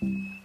ส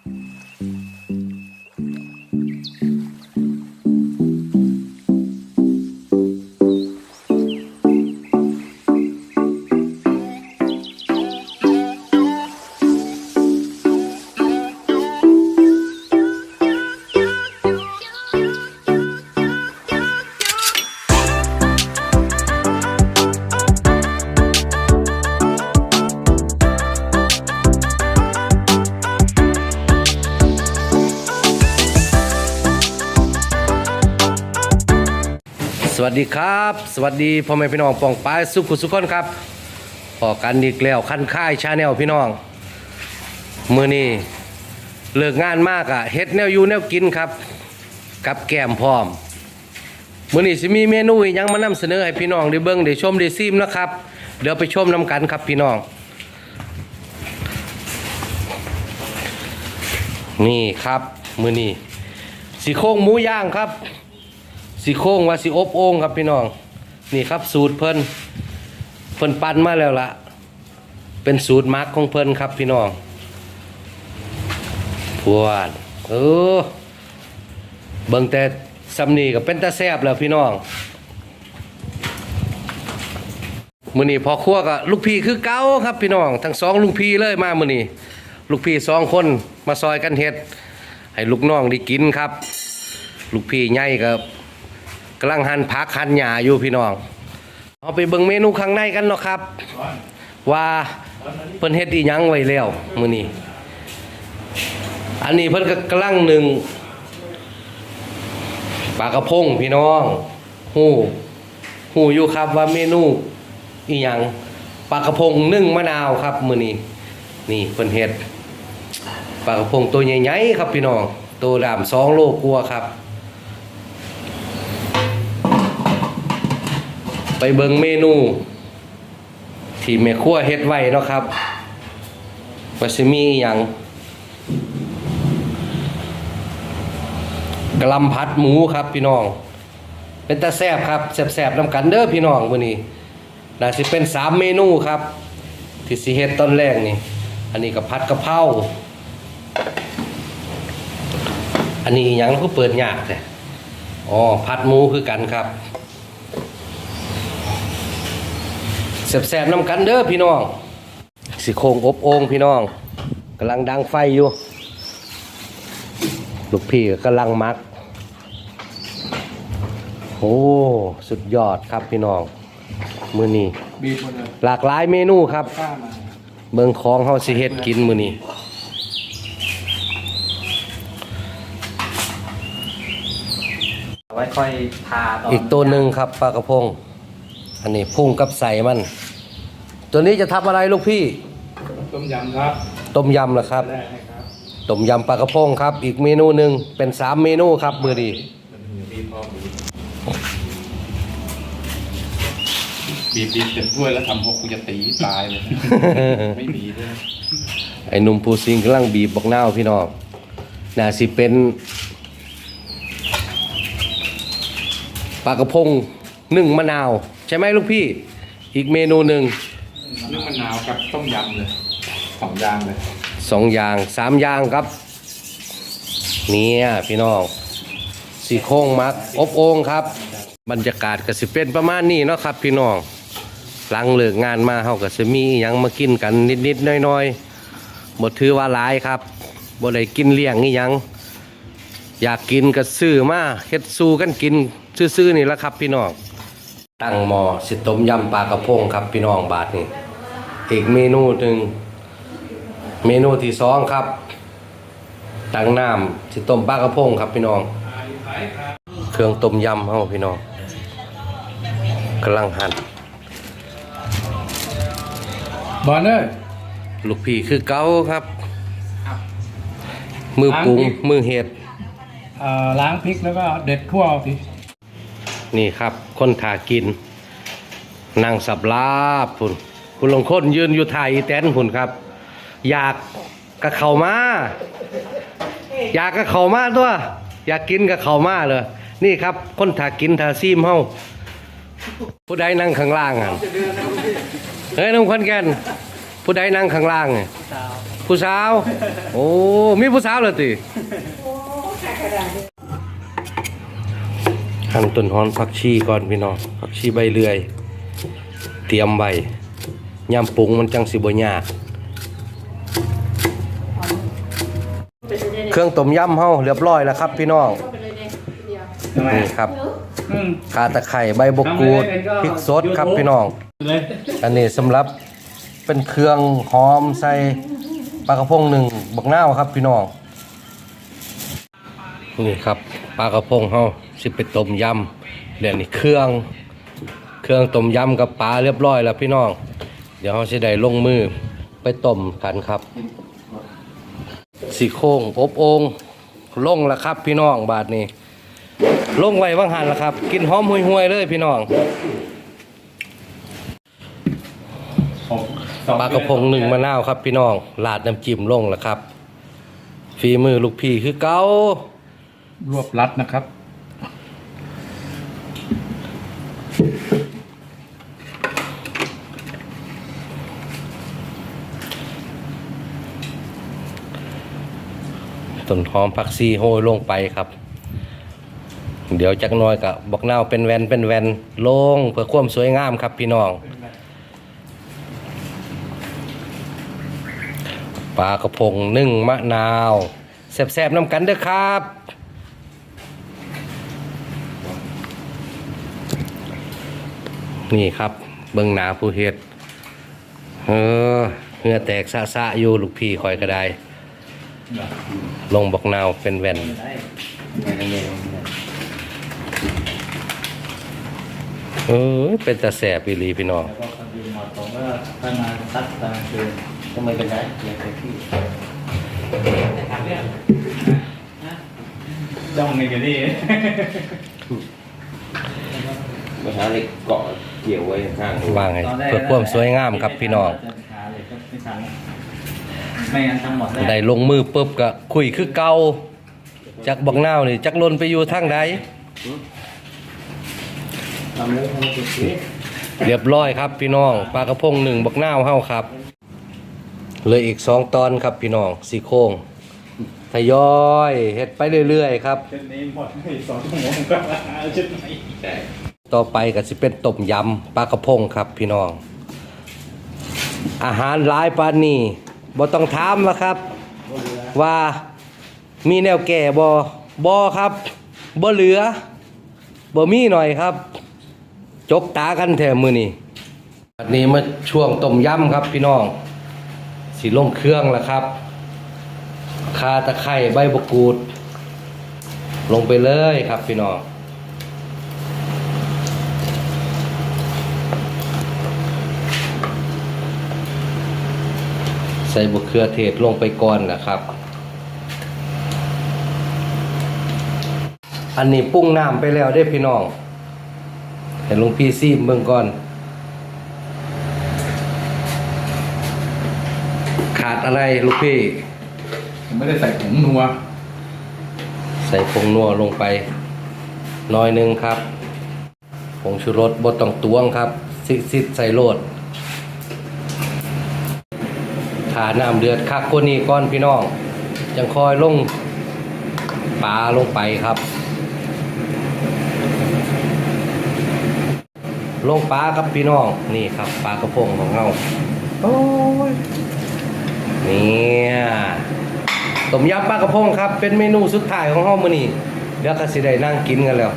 วัสดีครับ สวัสดีพ่อแม่พี่น้องปองปายสุขุสุขคนครับพอกันอีกแล้วคันค่ายชาแนลพี่น้องมือนี้เลิกงานมากอะเฮ็ดแนวอยู่แนวกินครับ กับแกมพร้อมมือนี้สิมีเมนูยังมานำเสนอให้พี่น้องได้เบิ่งได้ชมได้ซิมนะครับ เดี๋ยวไปชมนํกันครับพี่น้อง นี่ครับมือนี้สีโครงหมูย่างครับ สีโค้งว่าสีอบโอ่งครับพี่น้อง นี่ครับสูตรเพิ่นเพิ่นปั้นมาแล้วละเป็นสูตรมักของเพิ่นครับพี่น้องพวดเออเบิ่งแต่สำนีก็เป็นตาแซบแล้วพี่น้องมือนี้พอครัวก็ลูกพี่คือเก่าครับพี่น้อง ทั้งสองลูกพี่เลยมามือนี้ลูกพี่สองคนมาซอยกันเฮ็ด ให้ลูกน้องได้กินครับ ลูกพี่ใหญ่ก็ กำลังหั่นผักหั่นหญ้าอยู่พี่น้องเอาไปเบิ่งเมนูข้างในกันเนาะครับ ว่าเพิ่นเฮ็ดอีหยังไว้แล้วมื้อนี้อันนี้เพิ่นก็กำลังหนึ่งปลากระพงพี่น้องฮู้ฮู้อยู่ครับว่าเมนูอีหยังปลากระพงนึ่งมะนาวครับมื้อนี้นี่เพิ่นเฮ็ดปลากระพงตัวใหญ่ๆครับพี่น้องตัวดำ2โลกว่าครับ ไปเบิงเมนู ที่แม่ครัวเฮ็ดไว้เนาะครับว่าสิมีอย่างกะหลำผัดหมูครับพี่น้อง เป็นตาแซบครับแซบๆนำกันเด้อพี่น้องมื้อนี้น่าสิเป็นสามเมนูครับ ที่สิเฮ็ดตอนแรกนี่ อันนี้ก็ผัดกะเพราอันนี้อิหยังก็เปิดยากแท้อ๋อผัดหมูคือกันครับ แสบๆนำกันเด้อพี่น้อง สิโครงอบโอ่งพี่น้องกำลังดังไฟอยู่ ลูกพี่ก็กำลังมัก โอ้ สุดยอดครับพี่น้อง มือนี้บีบหมดเลยหลากหลายเมนูครับ กล้ามาเมืองของเฮาสิเฮ็ดกินมือนี้ไว้ค่อยทาตอนอีกตัวหนึ่งครับปลากระพง อันนี้พุ่งกับใส่มัน ตัวนี้จะทำอะไรลูกพี่ ต้มยำครับต้มยำเหรอครับ แรกให้ครับต้มยำปลากระพงครับ อีกเมนูหนึ่งเป็นสามเมนูครับมือดีบีบพอบีบบีบบีบเต็มถ้วยแล้วทำหกกูจะตีตายเลยนะ ไม่มีด้วยนะไอ้หนุ่มปูซิงกำลังบีบบอกนาวพี่น้องน่าสิเป็นปลากระพงนึ่งมะนาว ใช่ไหมลูกพี่ อีกเมนูหนึ่ง นึ่งมะนาวกับต้มยำเลยสองอย่างเลยสองอย่างสามอย่างครับ เนี่ยพี่น้องสีโค้งมักอบโอ่งครับ บรรยากาศก็สิเป็นประมาณนี้เนาะครับ พี่น้องหลังเลิกงานมาเฮาก็สิมีหยังมากินกันนิดๆน้อยๆบ่ถือว่าหลายครับบ่ได้กินเลี้ยงนี่หยัง อยากกินก็ซื้อมาเฮ็ดสู้กันกิน ซื่อๆนี่ละครับ พี่น้อง ตั้งหม้อสิต้มยำปลากระพงครับ พี่น้องบาทนี่อีกเมนูหนึ่งเมนูที่สองครับตังน้ำสิต้มปลากระพงครับพี่น้อง เครื่องต้มยำเฮาพี่น้องกำลังหั่นบอลเนอร์ลูกพี่คือเก้าครับ มือปรุงล้างพริกมือเห็ดล้างพริกแล้วก็เด็ดขั้วเอาสิ นี่ครับ คนถากินนั่งสับลาบพุ่นคุณลงคนยืนอยู่ถ่ายอีแตนพุ่นครับ อยากกะเข่ามาอยากกะเข่ามาตัว อยากกินกะเข่ามาเลยนี่ครับ คนถากินถาซีมเฮาผู้ใดนั่งข้างล่างอะเฮ้ยน้องคนแก่นผู้ใดนั่งข้างล่างผู้สาว โอ้ มีผู้สาวเลยติ หั่นต้นหอนผักชีก่อนพี่น้องผักชีใบเลื่อย เตรียมใบยำปรุงมันจังสิบ่ยากเครื่องต้มยำเฮาเรียบร้อยแล้วครับ พี่น้องทำไมนี่ครับอืมขาตะไคร่ใบบกกูดพริกสดครับพี่น้อง เลยอันนี้สำหรับเป็นเครื่องหอมใส่ปลากระพงหนึ่งบักนาวครับพี่น้อง นี่ครับปลากระพงเฮาสิไปต้มยำเดี๋ยวนี้เครื่อง เครื่องต้มยำกับปลาเรียบร้อยแล้วพี่น้อง เดี๋ยวเฮาสิได้ลงมือไปต้มกันครับสีโครงอบโองลงแล้วครับ พี่น้องบาทนี้ลงไว้ว่างหันแล้วครับ กินหอมห่วยๆเลยพี่น้องปลากระพงหนึ่งมะนาวครับ พี่น้องลาดน้ำจิ้มลงแล้วครับ ฝีมือลูกพี่คือเก้า รวบรัดนะครับ ต้นหอมผักซีโหยลงไปครับ เดี๋ยวจักน้อยกับบอกนาวเป็นแวนเป็นแวนลงเพื่อความสวยงามครับพี่น้องปลากระพงนึ่งมะนาวแซ่บๆน้ำกันเด้อครับ นี่ครับเบิ่งหนาผู้เฮ็ดเออเหงื่อแตกสะสะๆอยู่ลูกพี่คอยก็ได้ ลงบอกนาวเป็นแว่นเออเป็นตาแสบอีหลีพี่น้องแล้วก็ความดีหมดผมก็ถ้ามาซักตอนคืนก็ไม่เป็นไรเรียนไปที่แต่ถามเรื่องนะจ้องในกันนี่มาหาเหล็กเกาะ เกี่ยวไว้ข้างว่าไงเพื่อความสวยงามครับพี่น้อง ไม่งั้นทั้งหมดได้ลงมือปุ๊บก็คุยคือเก่าจักบอกนาวนี่จักลนไปอยู่ทางใดทำเลยทำจุดนี้เรียบร้อยครับพี่น้องปลากระพงหนึ่งบักนาวเฮาครับเหลยอีกสองตอนครับพี่น้องสี่โครงทยอยเฮ็ดไปเรื่อยๆครับเช่นนี้หมดอีกสองชั่วโมงก็เอาชุดไหน ต่อไปก็สิเป็นต้มยำปลากระพงครับพี่น้อง อาหารหลายปานนี้บ่ต้องถามว่าครับ ว่ามีแนวแก่บ่บ่ครับบ่เหลือบ่มีหน่อยครับ จกตากันแถมมือนี่อันนี้มาช่วงต้มยำครับพี่น้องสิลงเครื่องแล้วครับ คาตะไคร้ใบมะกรูด ลงไปเลยครับพี่น้อง ใส่บะเขือเทศลงไปก่อนนะครับ อันนี้ปรุ้งน้ำไปแล้วได้อพี่น้องเห็นหลวงพี่ซีมเบิ่งก่อน ขาดอะไรลูกพี่ ผมไม่ได้ใส่ผงนัว ใส่ผงนัวลงไปน้อยหนึงครับผงชูรสบดต้องตวงครับ ซิดซิดใส่โลดถาน้ำเดือดคักกว่านี้ก้อนพี่น้องจังคอยลงปลาลงไปครับ ลงปลาครับพี่น้องนี่ครับปลากระพงของเราโอ้ยเนี่ยต้มยำปลากระพงครับ เป็นเมนูสุดท้ายของเฮามื้อนี้เดี๋ยวก็สิได้นั่งกินกันแล้ว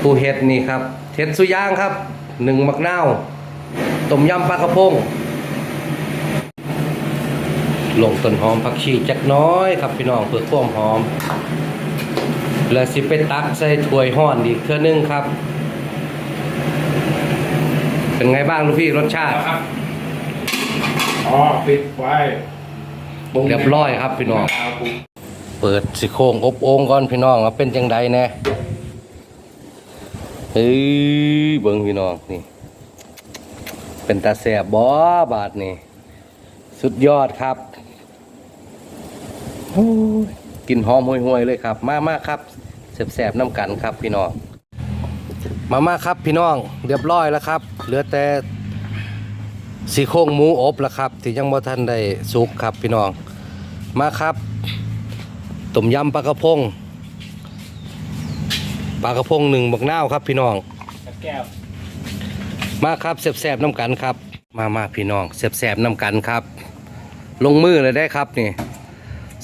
ผู้เฮ็ดนี่ครับเฮ็ดสุย่างครับหนึ่งมักนาวต้มยำปลากระพง ลงต้นหอมผักชีจักหน้อยครับพี่น้องเพื่อความหอม แล้วสิไปตักใส่ถ้วยห่อนอีกเทื่อนึงครับ เป็นไงบ้างลูกพี่รสชาติครับอ๋อปิดไว้ปงเรียบร้อยครับพี่น้องเอาปรุงเปิดสิโครงอบโอ่งก่อนพี่น้องว่าเป็นจังใดแน่เฮ้ยเบิ่งพี่น้องนี่ เป็นตาแสบบ่บาทนี่ สุดยอดครับโอ้ย กลินหอมห่วยๆเลยครับ มามากครับแสบๆน้ำกันครับพี่น้องมามาครับพี่น้องเรียบร้อยแล้วครับ เหลือแต่สีโครงหมูอบแล้วครับ ที่ยังบ่ทันได้สุกครับพี่น้องมาครับต้มยำปลากระพงปลากระพงหนึ่งบักนาวครับพี่น้องมาครับแสบๆน้ำกันครับ มามาพี่น้องแสบๆน้ำกันครับ ลงมือเลยได้ครับนี่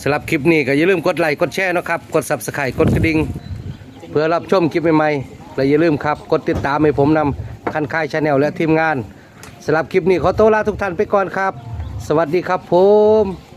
สำหรับคลิปนี้ก็อย่าลืมกดไลค์กดแชร์นะครับ กดซับสไครต์กดกระดิ่งเพื่อรับชมคลิปใหม่ๆและอย่าลืมครับ กดติดตามให้ผมนำคันค่ายชาแนลและทีมงานสำหรับคลิปนี้ขอตัวลาทุกท่านไปก่อนครับ สวัสดีครับผม